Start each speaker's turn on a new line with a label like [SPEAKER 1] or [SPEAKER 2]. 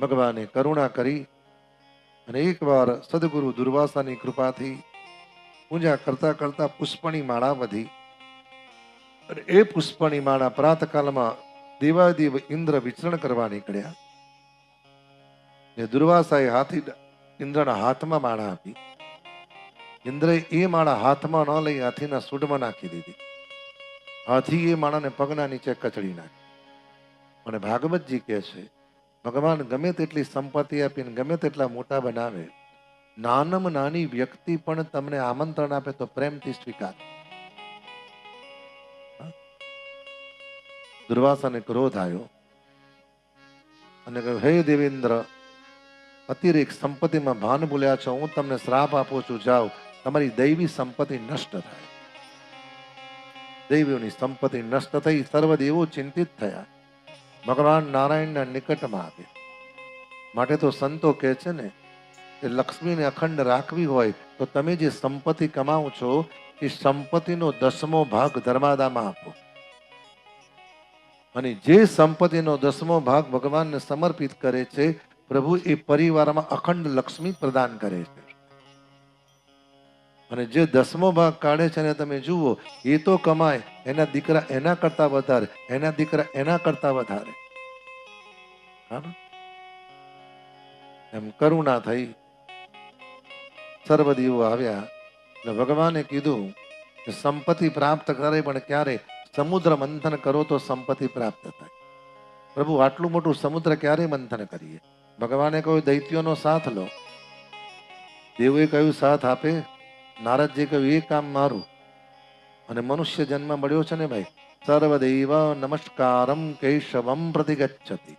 [SPEAKER 1] ભગવાને કરુણા કરી અને એકવાર સદગુરુ દુર્વાસાની કૃપાથી પૂજા કરતા કરતા પુષ્પની માળા વધી. અને એ પુષ્પની માળા પ્રાતકાલમાં દેવાદેવ ઇન્દ્ર વિચરણ કરવા નીકળ્યા. ને દુર્વાસાએ હાથી ઇન્દ્રના હાથમાં માળા આપી. ઇન્દ્રએ એ માળા હાથમાં ન લઈ હાથીના સૂઢમાં નાખી દીધી. હાથી એ માળાને પગના નીચે કચડી નાખી. અને ભાગવતજી કહે છે ભગવાન ગમે તેટલી સંપત્તિ આપીને, ગમે તેટલા મોટા બનાવે, નાનમ નાની વ્યક્તિ પણ તમને આમંત્રણ આપે તો પ્રેમથી સ્વીકાર. દુર્વાસાને ક્રોધ આવ્યો અને કહ્યું, હે દેવેન્દ્ર, અતિરેક સંપત્તિમાં ભાન ભૂલ્યા છો, હું તમને શ્રાપ આપું છું, જાઓ, તમારી દૈવી સંપત્તિ નષ્ટ થાય. દૈવીઓની સંપત્તિ નષ્ટ થઈ, સર્વદેવો ચિંતિત થયા. ભગવાન નારાયણના નિકટમાં આવે. માટે તો સંતો કહે છે ને, કે લક્ષ્મીને અખંડ રાખવી હોય તો તમે જે સંપત્તિ કમાવો છો, એ સંપત્તિનો દસમો ભાગ ધર્માદામાં આપો. અને જે સંપત્તિનો દસમો ભાગ ભગવાનને સમર્પિત કરે છે, પ્રભુ એ પરિવારમાં અખંડ લક્ષ્મી પ્રદાન કરે છે. અને જે દસમો ભાગ કાઢે છે ને તમે જુઓ, એ તો કમાય. એના દીકરા એના કરતા વધારે, એના દીકરા એના કરતા વધારે? એમ કરુણા થઈ સર્વદેવો આવ્યા. એટલે ભગવાને કીધું કે સંપત્તિ પ્રાપ્ત કરે, પણ ક્યારે સમુદ્ર મંથન કરો તો સંપત્તિ પ્રાપ્ત થાય. પ્રભુ, આટલું મોટું સમુદ્ર ક્યારે મંથન કરીએ? ભગવાને કહ્યું, દૈત્યોનો સાથ લો. દેવોએ કહ્યું, સાથ આપે. નારદજી કહ્યું, એ કામ મારું. અને મનુષ્ય જન્મ મળ્યો છે ને ભાઈ? સર્વદેવ નમસ્કારમ કેશવમ પ્રતિગચ્છતિ.